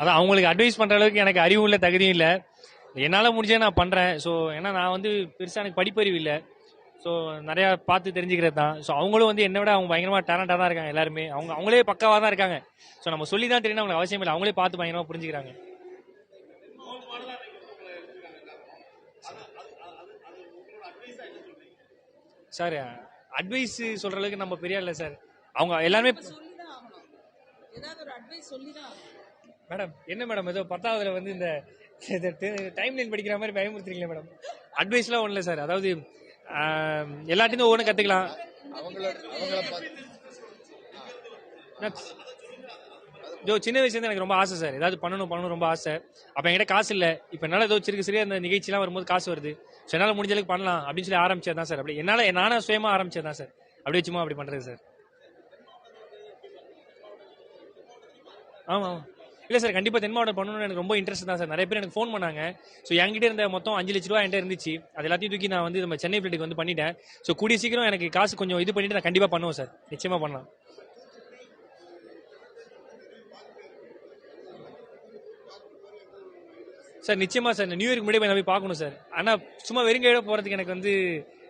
அதான் அவங்களுக்கு அட்வைஸ் பண்ணுற அளவுக்கு எனக்கு அறிவும் இல்லை தகுதியும் இல்லை. என்னால் முடிஞ்சதை நான் பண்ணுறேன் ஸோ ஏன்னா நான் வந்து பெருசாக எனக்கு படிப்பறிவு இல்லை. ஸோ நிறையா பார்த்து தெரிஞ்சுக்கிறது தான். ஸோ அவங்களும் வந்து என்னை விட அவங்க பயங்கரமாக டேலண்டாக தான் இருக்காங்க எல்லாருமே. அவங்க அவங்களே பக்காவாக தான் இருக்காங்க. ஸோ நம்ம சொல்லி தான் தெரியணும் அவங்களுக்கு அவசியம் இல்லை. அவங்களே பார்த்து பயங்கரமாக புரிஞ்சுக்கிறாங்க. சார் அட்வைஸ் சொல்கிற அளவுக்கு நம்ம பெரிய இல்லை சார். அவங்க எல்லாருமே மேடம் என்ன மேடம்? ஏதோ பத்தாவதுல வந்து இந்த டைம் லைன் படிக்கிற மாதிரி பயமுறுத்துறீங்களா மேடம். அட்வைஸ்லாம் ஒன்றும் இல்லை சார். அதாவது எல்லாத்தையும் ஒவ்வொன்று கற்றுக்கலாம் ஏதோ சின்ன வயசுலேருந்து எனக்கு ரொம்ப ஆசை சார். ஏதாவது பண்ணணும் பண்ணணும் ரொம்ப ஆசை. அப்போ என்கிட்ட காசு இல்லை. இப்போ என்னால் ஏதோ சிறுக்கு சரியா அந்த நிகழ்ச்சிலாம் வரும்போது காசு வருது. ஸோ என்னால் முடிஞ்ச அளவுக்கு பண்ணலாம் அப்படின்னு சொல்லி ஆரம்பிச்சது தான் சார். அப்படி என்னால் நானே சுயமாக ஆரம்பிச்சது தான் சார். அப்படியே சும்மா அப்படி பண்ணுறது சார். ஆமாம் இல்லை சார் கண்டிப்பாக தென் மாவட்டம் பண்ணணும்னு எனக்கு ரொம்ப இன்ட்ரெஸ்ட் தான் சார். நிறைய பேர் எனக்கு ஃபோன் பண்ணாங்க. ஸோ என்கிட்ட இருந்த மொத்தம் அஞ்சு லட்ச ரூபா என்கிட்ட இருந்துச்சு. அது எல்லாத்தையும் தூக்கி நான் வந்து நம்ம சென்னை பிளேட்டுக்கு வந்து பண்ணிட்டேன். ஸோ கூடிய சீக்கிரம் எனக்கு காசு கொஞ்சம் இது பண்ணிட்டு நான் கண்டிப்பாக பண்ணுவோம் சார். நிச்சயமாக பண்ணலாம். சார் நிச்சயமா சார் நியூ இயர்க்கு முன்னாடி போய் நான் பார்க்கணும் சார். ஆனால் சும்மா வெறுங்கையோட போகிறதுக்கு எனக்கு வந்து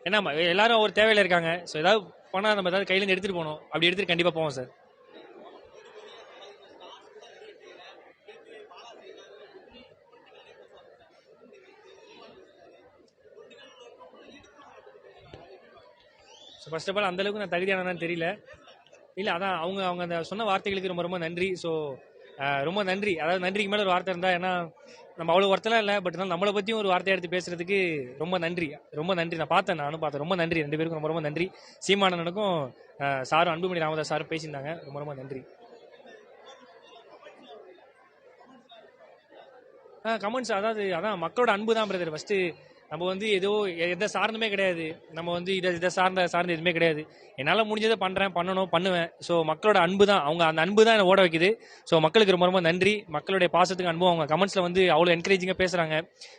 என்னம்மா எல்லாரும் ஒரு தேவையில இருக்காங்க. ஸோ ஏதாவது போனால் நம்ம ஏதாவது கையிலேருந்து எடுத்துகிட்டு போகணும். அப்படி எடுத்துகிட்டு கண்டிப்பாக போவோம் sir. So first of all அந்த அளவுக்கு நான் தகுதியானதான்னு தெரியல. இல்லை அதான் அவங்க அவங்க அந்த சொன்ன வார்த்தைகளுக்கு ரொம்ப ரொம்ப நன்றி. ஸோ ரொம்ப நன்றி. அதாவது நன்றிக்கு மேலே ஒரு வார்த்தை இருந்தா ஏன்னா நம்ம அவ்வளோ ஒருத்தலாம் இல்லை பட் இருந்தாலும் நம்மளை பற்றியும் ஒரு வார்த்தை எடுத்து பேசுறதுக்கு ரொம்ப நன்றி. ரொம்ப நன்றி. நான் பார்த்தேன் நானும் பார்த்தேன். ரொம்ப நன்றி. ரெண்டு பேருக்கும் ரொம்ப ரொம்ப நன்றி. சீமானனுக்கும் அஹ், சாரும் அன்புமணி ராமதாஸ் சாரும் பேசியிருந்தாங்க. ரொம்ப ரொம்ப நன்றி. கமெண்ட்ஸ் அதாவது அதான் மக்களோட அன்பு தான் பிரதர் ஃபர்ஸ்ட் நம்ம வந்து ஏதோ எ- எதை சார்ந்துமே கிடையாது. நம்ம வந்து இதை இதை சார்ந்த சார்ந்த எதுவுமே கிடையாது. என்னால் முடிஞ்சதை பண்ணுறேன் பண்ணணும் பண்ணுவேன். ஸோ மக்களோட அன்பு தான். அவங்க அந்த அன்பு தான் என்னை ஓட வைக்குது. ஸோ மக்களுக்கு ரொம்ப ரொம்ப நன்றி. மக்களுடைய பாசத்துக்கு அன்பும் அவங்க கமெண்ட்ஸில் வந்து அவ்வளோ என்கரேஜிங்காக பேசுகிறாங்க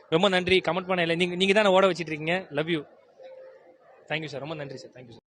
ரொம்ப நன்றி. கமெண்ட் பண்ண இல்லை நீங்கள் நீங்கள் தான் ஓட வச்சிட்டு இருக்கீங்க. லவ் யூ தேங்க்யூ சார் ரொம்ப நன்றி சார் தேங்க்யூ சார்